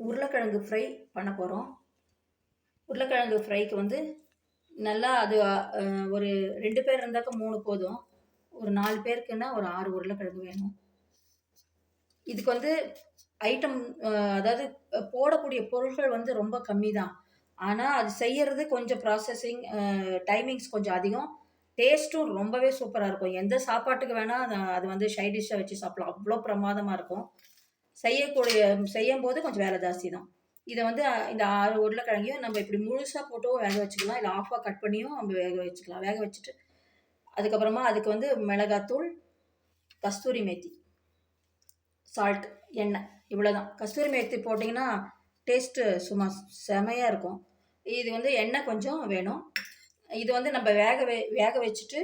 உருளைக்கிழங்கு ஃப்ரை பண்ண போகிறோம் உருளைக்கிழங்கு ஃப்ரைக்கு வந்து நல்லா அது ஒரு ரெண்டு பேர் இருந்தாக்க மூணு போதும். ஒரு நாலு பேருக்குன்னா ஒரு ஆறு உருளைக்கிழங்கு வேணும். இதுக்கு வந்து ஐட்டம் அதாவது போடக்கூடிய பொருட்கள் வந்து ரொம்ப கம்மி தான் ஆனால் அது செய்யறது கொஞ்சம் ப்ராசஸிங் டைமிங்ஸ் கொஞ்சம் அதிகம். டேஸ்ட்டும் ரொம்பவே சூப்பராக இருக்கும். எந்த சாப்பாட்டுக்கு வேணால் அது வந்து சைட் டிஷ்ஷாக வச்சு சாப்பிடலாம். அவ்வளோ பிரமாதமாக இருக்கும். செய்யக்கூடிய செய்யும் போது கொஞ்சம் வேலை ஜாஸ்தி தான் இதை வந்து இந்த ஆறு உருளைக்கிழங்கையும் நம்ம இப்படி முழுசாக போட்டோ வேக வச்சுக்கலாம். இல்லை ஆஃபாக கட் பண்ணியும் நம்ம வேக வச்சுக்கலாம். வேக வச்சுட்டு அதுக்கப்புறமா அதுக்கு வந்து மிளகாத்தூள் கஸ்தூரி மேத்தி சால்ட் எண்ணெய் இவ்வளோதான் கஸ்தூரி மேத்தி போட்டிங்கன்னா டேஸ்ட்டு சும்மா செமையாக இருக்கும். இது வந்து எண்ணெய் கொஞ்சம் வேணும். இது வந்து நம்ம வேக வே வேக வச்சுட்டு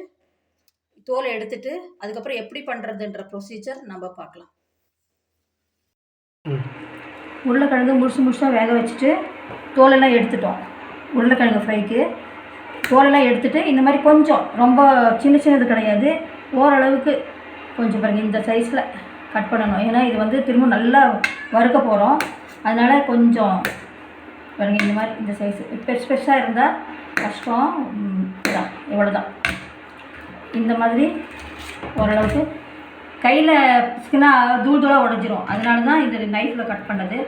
தோலை எடுத்துட்டு அதுக்கப்புறம் எப்படி பண்ணுறதுன்ற ப்ரொசீஜர் நம்ம பார்க்கலாம். உருளைக்கிழங்கு முழுசு முழுசாக வேக வச்சுட்டு தோலெல்லாம் எடுத்துட்டோம். உருளைக்கிழங்கு ஃப்ரைக்கு தோலெல்லாம் எடுத்துட்டு இந்த மாதிரி கொஞ்சம் ரொம்ப சின்ன சின்னது கிடையாது. ஓரளவுக்கு கொஞ்சம் பாருங்கள் இந்த சைஸில் கட் பண்ணணும். ஏன்னா இது வந்து திரும்ப நல்லா வறுக்க போகிறோம் அதனால் கொஞ்சம் பாருங்கள் இந்த மாதிரி இந்த சைஸ் பெருசு பெருசாக இருந்தால் கஷ்டம். இதான் இவ்வளோ தான் இந்த மாதிரி ஓரளவுக்கு கையில் ஸ்கின்னா தூள் தூளாக உடஞ்சிரும். அதனால தான் இந்த நைஃப்பில் கட் பண்ணது.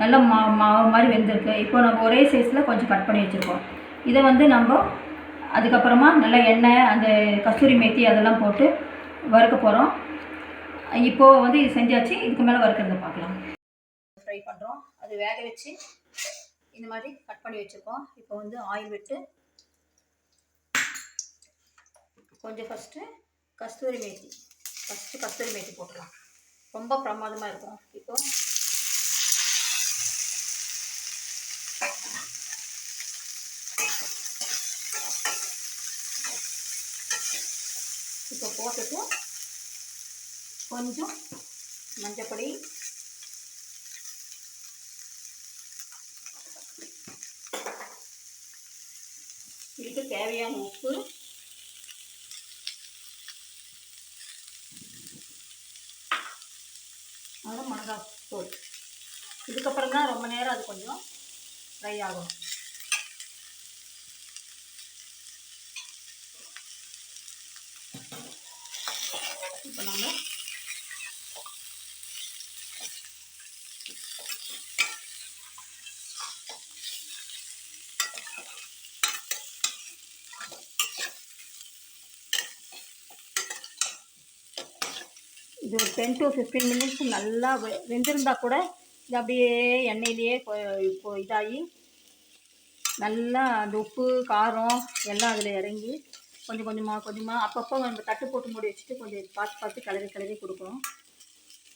நல்ல மா மாவு மாதிரி வெந்திருக்கு. இப்போ நம்ம ஒரே சைஸில் கொஞ்சம் கட் பண்ணி வச்சுருக்கோம். இதை வந்து நம்ம அதுக்கப்புறமா நல்லா எண்ணெய் அந்த கஸ்தூரி மேத்தி அதெல்லாம் போட்டு வறுக்க போகிறோம் இப்போது வந்து இது செஞ்சாச்சு. இதுக்கு மேலே வறுக்கிறத பார்க்கலாம். ஃப்ரை பண்ணுறோம் அது வேக வச்சு இந்த மாதிரி கட் பண்ணி வச்சுருக்கோம். இப்போ வந்து ஆயில் விட்டு கொஞ்சம் ஃபஸ்ட்டு கஸ்தூரி மேத்தி. ஃபஸ்ட்டு கஸ்தூரி மேத்தி போட்டுடலாம் ரொம்ப பிரமாதமாக இருக்கும். இப்போ இப்போ போட்டுட்டு கொஞ்சம் மஞ்சப்பொடி இதுக்கு தேவையான உப்பு அப்புறம் மிளகாய் தூள். இதுக்கப்புறம் தான் ரொம்ப நேரம் அது கொஞ்சம் ஃப்ரை ஆகும் இப்போ நம்ம இது ஒரு டென் டு ஃபிஃப்டீன் மினிட்ஸ் நல்லா வெ- வெந்திருந்தா கூட இது அப்படியே எண்ணெயிலேயே இப்போ இதாகி நல்லா அந்த உப்பு காரம் எல்லாம் அதில் இறங்கி கொஞ்சம் கொஞ்சமாக கொஞ்சமாக அப்பப்போ நம்ம தட்டு போட்டு மூடி வச்சுட்டு கொஞ்சம் பார்த்து பார்த்து கிளறி கிளறி கொடுக்கணும்.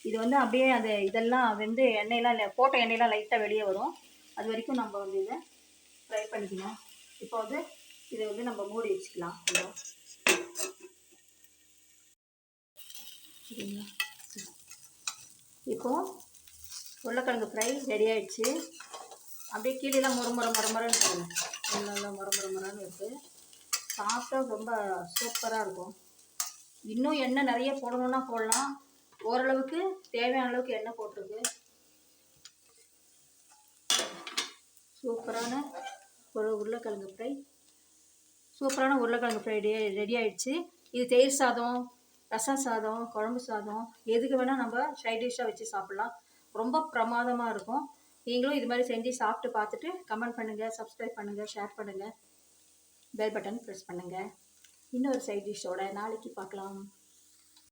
இது வந்து அப்படியே அந்த இதெல்லாம் வெந்து எண்ணெயெலாம் இல்லை போட்ட எண்ணெயெல்லாம் லைட்டாக வெளியே வரும். அது வரைக்கும் நம்ம வந்து இதை ஃப்ரை பண்ணிக்கணும் இப்போ வந்து இதை வந்து நம்ம மூடி வச்சுக்கலாம். கொஞ்சம் சரிங்களா இப்போது உருளைக்கிழங்கு ஃப்ரை ரெடி ஆகிடுச்சு அப்படியே கீழேலாம் முறமுற முறமுறன்னு முற நல்லா முற முறன்னு இருக்குது சாப்பிட்டா ரொம்ப சூப்பராக இருக்கும். இன்னும் எண்ணெய் நிறைய போடணுன்னா போடலாம். ஓரளவுக்கு தேவையான அளவுக்கு எண்ணெய் போட்டிருக்கு. சூப்பரான ஒரு உருளைக்கிழங்கு ஃப்ரை சூப்பரான உருளைக்கிழங்கு ஃப்ரை ரெடி ரெடி இது தயிர் சாதம் ரசம் சாதம் குழம்பு சாதம் எதுக்கு வேணால் நம்ம சைட் டிஷ்ஷாக வச்சு சாப்பிட்லாம். ரொம்ப பிரமாதமாக இருக்கும். நீங்களும் இது மாதிரி செஞ்சு சாப்பிட்டு பார்த்துட்டு கமெண்ட் பண்ணுங்கள் சப்ஸ்கிரைப் பண்ணுங்கள் ஷேர் பண்ணுங்கள் பெல் பட்டன் ப்ரெஸ் பண்ணுங்கள் இன்னொரு சைட் டிஷ்ஷோட நாளைக்கு பார்க்கலாம்.